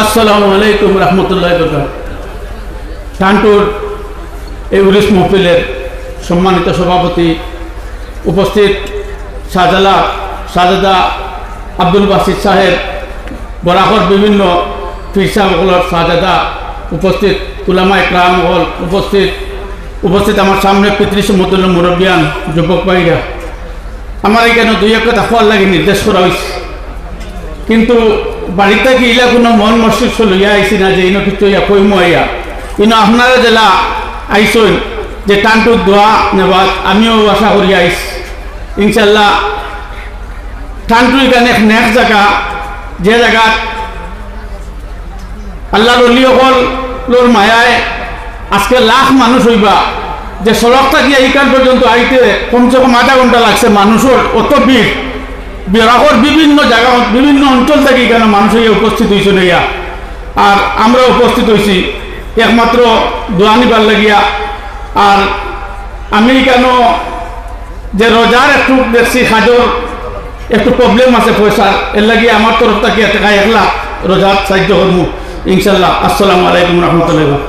আসসালামু আলাইকুম রহমতুল্লাহ টান্টুর এই উলিশ মহফিলের সম্মানিত সভাপতি উপস্থিত শাহজালা শাহজাদা আব্দুল বাসিদ সাহেব, বরাকর বিভিন্ন পীর সাহেবগুলোর শাহজাদা উপস্থিত, উলামা ইকরাম হল উপস্থিত উপস্থিত আমার সামনে পিতৃ সমতুল্য মুরব্বিয়ান, যুবক ভাইরা। আমার এখানে দুই একটা দেখার লাগে নির্দেশ করা হয়েছে কিন্তু বাড়িতে কি ইলা কোনো মন মস্তিষ্ক লইয়া আইসি না যে ইনো কিছু ইয়া কইম ইয়া ইনো আপনারা জেলা আইসইন যে টানটুক দোয়া নেবাদ আমিও আশা করি আইস। ইনশাল্লাহ টানটু এখানে নেক্সট জায়গা যে জায়গাত আল্লাহ রলি অকল লোর মায়ায় আজকে লাখ মানুষ হইবা, যে সড়কটা গিয়ে এইখান পর্যন্ত আইতে কমসে কম আধা ঘণ্টা লাগছে। মানুষের অত ভিড় বিরাগর বিভিন্ন জায়গা, বিভিন্ন অঞ্চল থেকে এখানে মানুষ হইয়া উপস্থিত হয়েছে ইয়া আর আমরা উপস্থিত হয়েছি একমাত্র দোয়া নিবার লাগিয়া। আর আমি কেন যে রোজার একটু দেখছি খাজর একটু প্রবলেম আছে পয়সার এর লাগি আমার তরফ থেকে টাকা এক লাখ রোজার সাহায্য করব, ইনশাল্লাহ। আসসালামু আলাইকুম রহমতুল্লাহ।